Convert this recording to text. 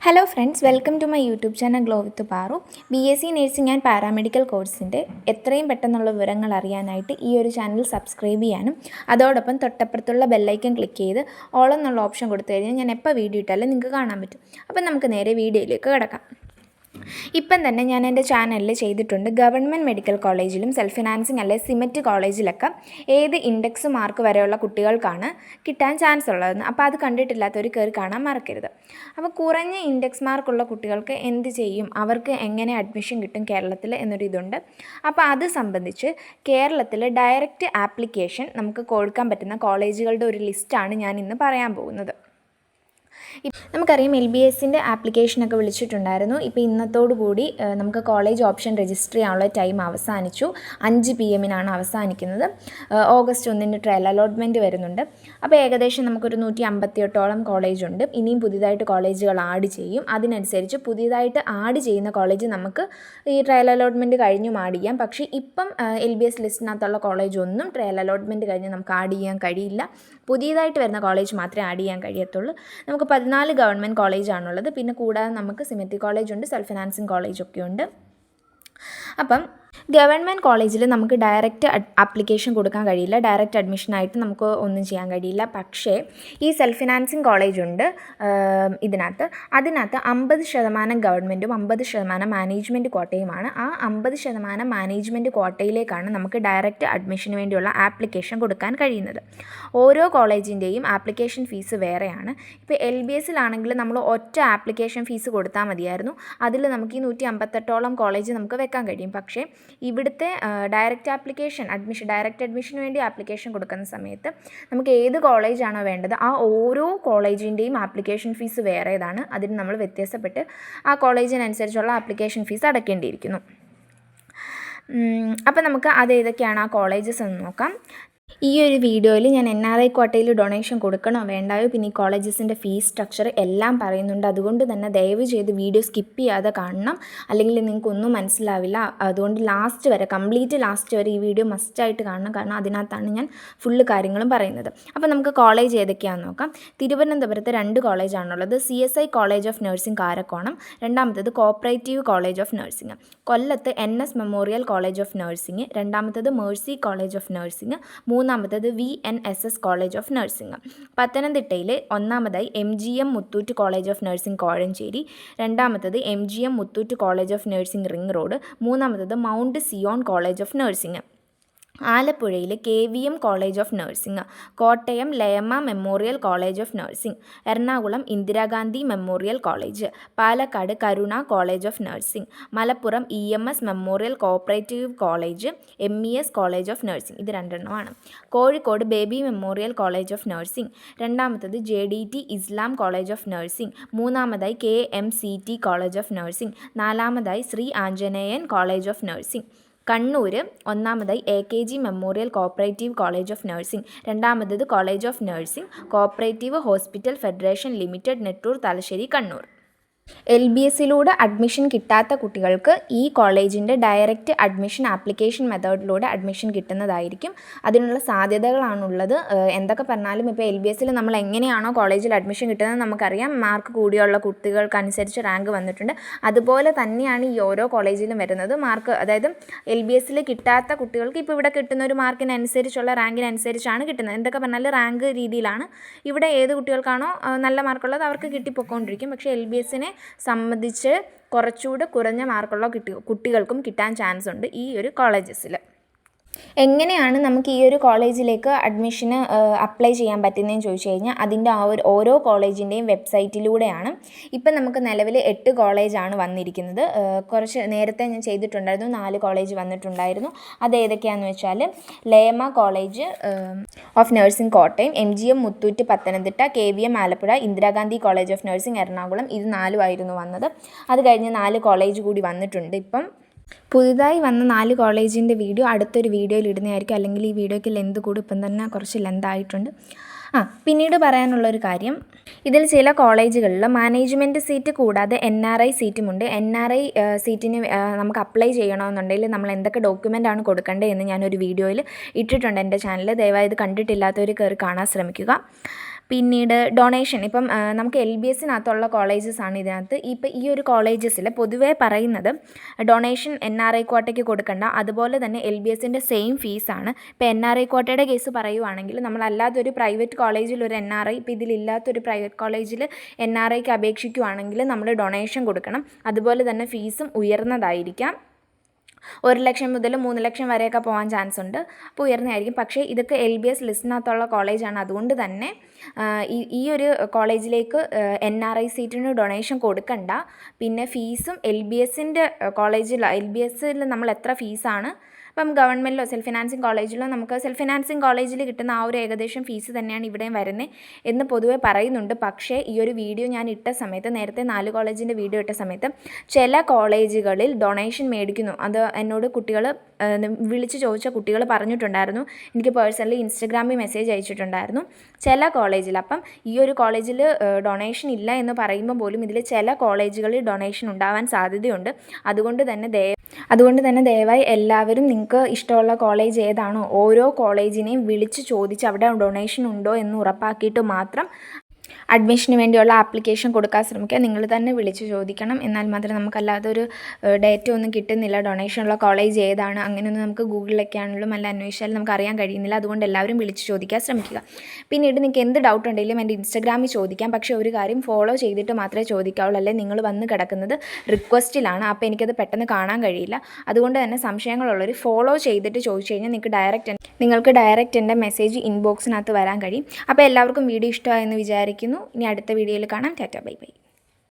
Hello friends welcome to my YouTube channel glow with Paru B S C nursing and paramedical കോഴ്സിന്റെ എത്രയും പെട്ടെന്നുള്ള വിവരങ്ങൾ അറിയാനായിട്ട് ഈ ഒരു ചാനൽ സബ്സ്ക്രൈബ് ചെയ്യാനും അതോടൊപ്പം തൊട്ടപ്പുറത്തുള്ള ബെല്ലൈക്കൻ ക്ലിക്ക് ചെയ്ത് ഓൾ എന്നുള്ള ഓപ്ഷൻ കൊടുത്തു കഴിഞ്ഞാൽ ഞാൻ എപ്പോൾ വീഡിയോ ഇട്ടാലും നിങ്ങൾക്ക് കാണാൻ പറ്റും. അപ്പം നമുക്ക് നേരെ വീഡിയോയിലേക്ക് കിടക്കാം. ഇപ്പം തന്നെ ഞാൻ എന്റെ ചാനലിൽ ചെയ്തിട്ടുണ്ട് ഗവൺമെന്റ് മെഡിക്കൽ കോളേജിലും സെൽഫ് ഫിനാൻസിങ് അല്ലെ സിമെറ്റ് കോളേജിലൊക്കെ ഏത് ഇൻഡെക്സ് മാർക്ക് വരെയുള്ള കുട്ടികൾക്കാണ് കിട്ടാൻ ചാൻസ് ഉള്ളതെന്ന്. അപ്പോൾ അത് കണ്ടിട്ടില്ലാത്തവർ കയറി കാണാൻ മറക്കരുത്. അപ്പോൾ കുറഞ്ഞ ഇൻഡെക്സ് മാർക്കുള്ള കുട്ടികൾക്ക് എന്ത് ചെയ്യും? അവർക്ക് എങ്ങനെ അഡ്മിഷൻ കിട്ടും കേരളത്തിൽ എന്നൊരു ഇതുണ്ട്. അപ്പോൾ അത് സംബന്ധിച്ച് കേരളത്തിൽ ഡയറക്റ്റ് ആപ്ലിക്കേഷൻ നമുക്ക് കൊടുക്കാൻ പറ്റുന്ന കോളേജുകളുടെ ഒരു ലിസ്റ്റാണ് ഞാൻ ഇന്ന് പറയാൻ പോകുന്നത്. നമുക്കറിയാം എൽ ബി എസിന്റെ ആപ്ലിക്കേഷനൊക്കെ വിളിച്ചിട്ടുണ്ടായിരുന്നു. ഇപ്പോൾ ഇന്നത്തോടു കൂടി നമുക്ക് കോളേജ് ഓപ്ഷൻ രജിസ്റ്റർ ചെയ്യാനുള്ള ടൈം അവസാനിച്ചു. അഞ്ച് പി എമ്മിനാണ് അവസാനിക്കുന്നത്. ഓഗസ്റ്റ് ഒന്നിന് ട്രയൽ അലോട്ട്മെന്റ് വരുന്നുണ്ട്. അപ്പോൾ ഏകദേശം നമുക്കൊരു നൂറ്റി അമ്പത്തിയെട്ടോളം കോളേജ് ഉണ്ട് ഇനിയും പുതിയതായിട്ട് കോളേജുകൾ ആഡ് ചെയ്യും. അതിനനുസരിച്ച് പുതിയതായിട്ട് ആഡ് ചെയ്യുന്ന കോളേജ് നമുക്ക് ഈ ട്രയൽ അലോട്ട്മെന്റ് കഴിഞ്ഞും ആഡ് ചെയ്യാം. പക്ഷേ ഇപ്പം എൽ ബി എസ് ലിസ്റ്റിനകത്തുള്ള കോളേജ് ഒന്നും ട്രയൽ അലോട്ട്മെന്റ് കഴിഞ്ഞ് നമുക്ക് ആഡ് ചെയ്യാൻ കഴിയില്ല. പുതിയതായിട്ട് വരുന്ന കോളേജ് മാത്രമേ ആഡ് ചെയ്യാൻ കഴിയത്തുള്ളൂ. നമുക്ക് പതിനാല് ഗവൺമെന്റ് കോളേജാണുള്ളത്. പിന്നെ കൂടാതെ നമുക്ക് സിമെറ്റി കോളേജ് ഉണ്ട് സെൽഫ് ഫിനാൻസിങ് കോളേജൊക്കെ ഉണ്ട് അപ്പം ഗവൺമെന്റ് കോളേജിൽ നമുക്ക് ഡയറക്റ്റ് ആപ്ലിക്കേഷൻ കൊടുക്കാൻ കഴിയില്ല. ഡയറക്റ്റ് അഡ്മിഷനായിട്ട് നമുക്ക് ഒന്നും ചെയ്യാൻ കഴിയില്ല. പക്ഷേ ഈ സെൽഫ് ഫിനാൻസിങ് കോളേജ് ഉണ്ട് ഇതിനകത്ത്. അതിനകത്ത് അമ്പത് ശതമാനം ഗവൺമെന്റും അമ്പത് ശതമാനം മാനേജ്മെന്റ് കോട്ടയുമാണ്. ആ അമ്പത് ശതമാനം മാനേജ്മെന്റ് കോട്ടയിലേക്കാണ് നമുക്ക് ഡയറക്റ്റ് അഡ്മിഷന് വേണ്ടിയുള്ള ആപ്ലിക്കേഷൻ കൊടുക്കാൻ കഴിയുന്നത്. ഓരോ കോളേജിന്റെയും ആപ്ലിക്കേഷൻ ഫീസ് വേറെയാണ്. ഇപ്പോൾ എൽ ബി എസിലാണെങ്കിൽ നമ്മൾ ഒറ്റ ആപ്ലിക്കേഷൻ ഫീസ് കൊടുത്താൽ മതിയായിരുന്നു. അതിൽ നമുക്ക് ഈ നൂറ്റി അമ്പത്തെട്ടോളം കോളേജ് നമുക്ക് വെക്കാൻ കഴിയും. പക്ഷേ ഇവിടുത്തെ ഡയറക്റ്റ് ആപ്ലിക്കേഷൻ അഡ്മിഷൻ ഡയറക്റ്റ് അഡ്മിഷന് വേണ്ടി ആപ്ലിക്കേഷൻ കൊടുക്കുന്ന സമയത്ത് നമുക്ക് ഏത് കോളേജാണോ വേണ്ടത് ആ ഓരോ കോളേജിന്റെയും ആപ്ലിക്കേഷൻ ഫീസ് വേറേതാണ്. അതിന് നമ്മൾ വ്യത്യാസപ്പെട്ട് ആ കോളേജിനനുസരിച്ചുള്ള ആപ്ലിക്കേഷൻ ഫീസ് അടയ്ക്കേണ്ടിയിരിക്കുന്നു അപ്പോൾ നമുക്ക് അത് ഏതൊക്കെയാണ് ആ കോളേജസ് എന്ന് നോക്കാം. ഈ ഒരു വീഡിയോയിൽ ഞാൻ എൻ ആർ ഐ കോട്ടയിൽ ഡൊണേഷൻ കൊടുക്കണോ വേണ്ടായോ? പിന്നെ ഈ കോളേജസിന്റെ ഫീസ് സ്ട്രക്ചർ എല്ലാം പറയുന്നുണ്ട്. അതുകൊണ്ട് തന്നെ ദയവ് ചെയ്ത് വീഡിയോ സ്കിപ്പ് ചെയ്യാതെ കാണണം. അല്ലെങ്കിൽ നിങ്ങൾക്കൊന്നും മനസ്സിലാവില്ല. അതുകൊണ്ട് ലാസ്റ്റ് വരെ കംപ്ലീറ്റ് ലാസ്റ്റ് വരെ ഈ വീഡിയോ മസ്റ്റായിട്ട് കാണണം. കാരണം അതിനകത്താണ് ഞാൻ ഫുള്ള് കാര്യങ്ങളും പറയുന്നത്. അപ്പോൾ നമുക്ക് കോളേജ് ഏതൊക്കെയാണെന്ന് നോക്കാം. തിരുവനന്തപുരത്ത് രണ്ട് കോളേജാണുള്ളത് C S I college of nursing Karakonam. രണ്ടാമത്തത് കോപ്പറേറ്റീവ് കോളേജ് ഓഫ് നഴ്സിംഗ് കൊല്ലത്ത് N S memorial college of nursing രണ്ടാമത്തത് മേഴ്സി കോളേജ് ഓഫ് നഴ്സിംഗ് മൂന്നാമത്തേത് V N S S college of nursing പത്തനംതിട്ടയിൽ ഒന്നാമതായി M G M Muthoot college of nursing Kozhencherry. രണ്ടാമത്തത് M G M Muthoot college of nursing ring road മൂന്നാമത്തത് mount Zion college of nursing ആലപ്പുഴയിൽ K V M college of nursing Kottayam Layamma memorial college of nursing Ernakulam Indira Gandhi memorial college Palakkad Karuna college of nursing Malappuram E M S memorial cooperative college M E S college of nursing. ഇത് രണ്ടെണ്ണമാണ്. Kozhikode baby memorial college of nursing രണ്ടാമത്തത് J D T Islam college of nursing മൂന്നാമതായി K M C T college of nursing നാലാമതായി Shri Anjaneyan college of nursing. Kannur ഒന്നാമതായി A K G memorial cooperative college of nursing രണ്ടാമത്തേത് college of nursing cooperative hospital federation limited Nettur Thalassery Kannur. L B എസിലൂടെ admission കിട്ടാത്ത കുട്ടികൾക്ക് ഈ കോളേജിന്റെ direct admission application മെത്തേഡിലൂടെ admission കിട്ടുന്നതായിരിക്കും. അതിനുള്ള സാധ്യതകളാണുള്ളത്. എന്തൊക്കെ പറഞ്ഞാലും ഇപ്പോൾ എൽ ബി എസിൽ നമ്മൾ എങ്ങനെയാണോ കോളേജിൽ അഡ്മിഷൻ കിട്ടുന്നത് നമുക്കറിയാം. മാർക്ക് കൂടിയുള്ള കുട്ടികൾക്കനുസരിച്ച് റാങ്ക് വന്നിട്ടുണ്ട്. അതുപോലെ തന്നെയാണ് ഈ ഓരോ കോളേജിലും വരുന്നത്. മാർക്ക് അതായത് എൽ ബി എസിൽ കിട്ടാത്ത കുട്ടികൾക്ക് ഇപ്പോൾ ഇവിടെ കിട്ടുന്ന ഒരു മാർക്കിനനുസരിച്ചുള്ള റാങ്കിനനുസരിച്ചാണ് കിട്ടുന്നത്. എന്തൊക്കെ പറഞ്ഞാൽ റാങ്ക് രീതിയിലാണ്. ഇവിടെ ഏത് കുട്ടികൾക്കാണോ നല്ല മാർക്കുള്ളത് അവർക്ക് കിട്ടിപ്പോയിക്കൊണ്ടിരിക്കും. പക്ഷേ എൽ ബി എസിനെ സംബന്ധിച്ച് കുറച്ചുകൂടെ കുറഞ്ഞ മാർക്കുള്ള കുട്ടി കുട്ടികൾക്കും കിട്ടാൻ ചാൻസ് ഉണ്ട് ഈ ഒരു കോളേജസിൽ എങ്ങനെയാണ് നമുക്ക് ഈ ഒരു കോളേജിലേക്ക് അഡ്മിഷന് അപ്ലൈ ചെയ്യാൻ പറ്റുന്നതെന്ന് ചോദിച്ചു കഴിഞ്ഞാൽ അതിന്റെ ആ ഒരു ഓരോ കോളേജിന്റെയും വെബ്സൈറ്റിലൂടെയാണ്. ഇപ്പം നമുക്ക് നിലവിൽ എട്ട് കോളേജാണ് വന്നിരിക്കുന്നത്. കുറച്ച് നേരത്തെ ഞാൻ ചെയ്തിട്ടുണ്ടായിരുന്നു നാല് കോളേജ് വന്നിട്ടുണ്ടായിരുന്നു. അത് ഏതൊക്കെയാണെന്ന് വെച്ചാൽ ലേമ college of nursing Kottayam M G M Muthoot Pathanamthitta K V M Alappuzha Indira Gandhi college of nursing Ernakulam ഇത് നാലുമായിരുന്നു വന്നത്. അത് കഴിഞ്ഞ് നാല് കോളേജ് കൂടി വന്നിട്ടുണ്ട് ഇപ്പം. പുതുതായി വന്ന നാല് കോളേജിന്റെ വീഡിയോ അടുത്തൊരു വീഡിയോയിൽ ഇടുന്നതായിരിക്കും. അല്ലെങ്കിൽ ഈ വീഡിയോയ്ക്ക് ലെന്ത് കൂടും. ഇപ്പം തന്നെ കുറച്ച് ലെന്ത് ആയിട്ടുണ്ട്. ആ പിന്നീട് പറയാനുള്ളൊരു കാര്യം. ഇതിൽ ചില കോളേജുകളിൽ മാനേജ്മെന്റ് സീറ്റ് കൂടാതെ എൻ ആർ ഐ സീറ്റുമുണ്ട് എൻ ആർ ഐ സീറ്റിന് നമുക്ക് അപ്ലൈ ചെയ്യണമെന്നുണ്ടെങ്കിൽ നമ്മൾ എന്തൊക്കെ ഡോക്യുമെന്റ് ആണ് കൊടുക്കേണ്ടത് എന്ന് ഞാനൊരു വീഡിയോയിൽ ഇട്ടിട്ടുണ്ട് എന്റെ ചാനൽ ദയവായി ഇത് കണ്ടിട്ടില്ലാത്തവർ കയറി കാണാൻ ശ്രമിക്കുക. പിന്നീട് ഡൊണേഷൻ ഇപ്പം നമുക്ക് എൽ ബി എസിനകത്തുള്ള കോളേജസ് ആണ് ഇതിനകത്ത്. ഇപ്പം ഈ ഒരു കോളേജസിൽ പൊതുവേ പറയുന്നത് ഡൊണേഷൻ എൻ ആർ ഐ കോട്ടയ്ക്ക് കൊടുക്കണ്ട. അതുപോലെ തന്നെ എൽ ബി എസിന്റെ സെയിം ഫീസാണ് ഇപ്പോൾ എൻ ആർ ഐ കോട്ടയുടെ കേസ് പറയുവാണെങ്കിൽ നമ്മളല്ലാതെ ഒരു പ്രൈവറ്റ് കോളേജിൽ ഒരു എൻ ആർ ഐ ഇപ്പോൾ ഇതിലില്ലാത്തൊരു പ്രൈവറ്റ് കോളേജിൽ എൻ ആർ ഐക്ക് അപേക്ഷിക്കുവാണെങ്കിൽ നമ്മൾ ഡൊണേഷൻ കൊടുക്കണം. അതുപോലെ തന്നെ ഫീസും ഉയർന്നതായിരിക്കാം. ഒരു ലക്ഷം മുതൽ മൂന്ന് ലക്ഷം വരെയൊക്കെ പോകാൻ ചാൻസ് ഉണ്ട്. അപ്പോൾ ഉയർന്നതായിരിക്കും. പക്ഷേ ഇതൊക്കെ എൽ ബി എസ് ലിസ്റ്റിനകത്തുള്ള കോളേജാണ് അതുകൊണ്ട് തന്നെ ഈ ഒരു കോളേജിലേക്ക് എൻ ആർ ഐ സീറ്റിന് ഡൊണേഷൻ കൊടുക്കണ്ട. പിന്നെ ഫീസും എൽ ബി എസിന്റെ കോളേജിൽ എൽ ബി എസിൽ നമ്മൾ എത്ര ഫീസാണ് ഇപ്പം ഗവൺമെന്റിലോ സെൽഫ് ഫിനാൻസിങ് കോളേജിലോ നമുക്ക് സെൽഫ് ഫിനാൻസിങ് കോളേജിൽ കിട്ടുന്ന ആ ഒരു ഏകദേശം ഫീസ് തന്നെയാണ് ഇവിടെയും വരുന്നത് എന്ന് പൊതുവെ പറയുന്നുണ്ട്. പക്ഷേ ഈ ഒരു വീഡിയോ ഞാൻ ഇട്ട സമയത്ത് നേരത്തെ നാല് കോളേജിന്റെ വീഡിയോ ഇട്ട സമയത്ത് ചില കോളേജുകളിൽ ഡൊണേഷൻ മേടിക്കുന്നു. അത് എന്നോട് കുട്ടികൾ വിളിച്ച് ചോദിച്ച കുട്ടികൾ പറഞ്ഞിട്ടുണ്ടായിരുന്നു. എനിക്ക് പേഴ്സണലി ഇൻസ്റ്റഗ്രാമിൽ മെസ്സേജ് അയച്ചിട്ടുണ്ടായിരുന്നു ചില കോളേജിൽ. അപ്പം ഈ ഒരു കോളേജിൽ ഡൊണേഷൻ ഇല്ല എന്ന് പറയുമ്പോൾ പോലും ഇതിൽ ചില കോളേജുകളിൽ ഡൊണേഷൻ ഉണ്ടാവാൻ സാധ്യതയുണ്ട്. അതുകൊണ്ട് തന്നെ ദയ അതുകൊണ്ട് തന്നെ ദയവായി എല്ലാവരും നിങ്ങൾക്ക് ഇഷ്ടമുള്ള കോളേജ് ഏതാണോ ഓരോ കോളേജിനെയും വിളിച്ച് ചോദിച്ച് അവിടെ ഡൊണേഷൻ ഉണ്ടോ എന്ന് ഉറപ്പാക്കിയിട്ട് മാത്രം അഡ്മിഷന് വേണ്ടിയുള്ള ആപ്ലിക്കേഷൻ കൊടുക്കാൻ ശ്രമിക്കുക. നിങ്ങൾ തന്നെ വിളിച്ച് ചോദിക്കണം. എന്നാൽ മാത്രമേ നമുക്കല്ലാതെ ഒരു ഡേറ്റ ഒന്നും കിട്ടുന്നില്ല. ഡൊണേഷനുള്ള കോളേജ് ഏതാണ്? അങ്ങനെയൊന്നും നമുക്ക് ഗൂഗിളിലൊക്കെ ആണെങ്കിലും അല്ല അന്വേഷിച്ചാലും നമുക്ക് അറിയാൻ കഴിയുന്നില്ല. അതുകൊണ്ട് എല്ലാവരും വിളിച്ച് ചോദിക്കാൻ ശ്രമിക്കുക. പിന്നീട് നിങ്ങൾക്ക് എന്ത് ഡൗട്ട് ഉണ്ടെങ്കിലും എന്റെ ഇൻസ്റ്റാഗ്രാമിൽ ചോദിക്കാം. പക്ഷേ ഒരു കാര്യം ഫോളോ ചെയ്തിട്ട് മാത്രമേ ചോദിക്കാവുള്ളൂ. അല്ലെ? നിങ്ങൾ വന്ന് കിടക്കുന്നത് റിക്വസ്റ്റിലാണ് അപ്പോൾ എനിക്കത് പെട്ടെന്ന് കാണാൻ കഴിയില്ല. അതുകൊണ്ട് തന്നെ സംശയങ്ങളുള്ളവർ ഫോളോ ചെയ്തിട്ട് ചോദിച്ചു കഴിഞ്ഞാൽ നിങ്ങൾക്ക് ഡയറക്റ്റ് നിങ്ങൾക്ക് ഡയറക്റ്റ് എന്റെ മെസ്സേജ് ഇൻബോക്സിനകത്ത് വരാൻ കഴിയും. അപ്പോൾ എല്ലാവർക്കും വീഡിയോ ഇഷ്ടമായെന്ന് വിചാരിക്കുന്നു ഇനി അടുത്ത വീഡിയോയിൽ കാണാം. Tata bye bye.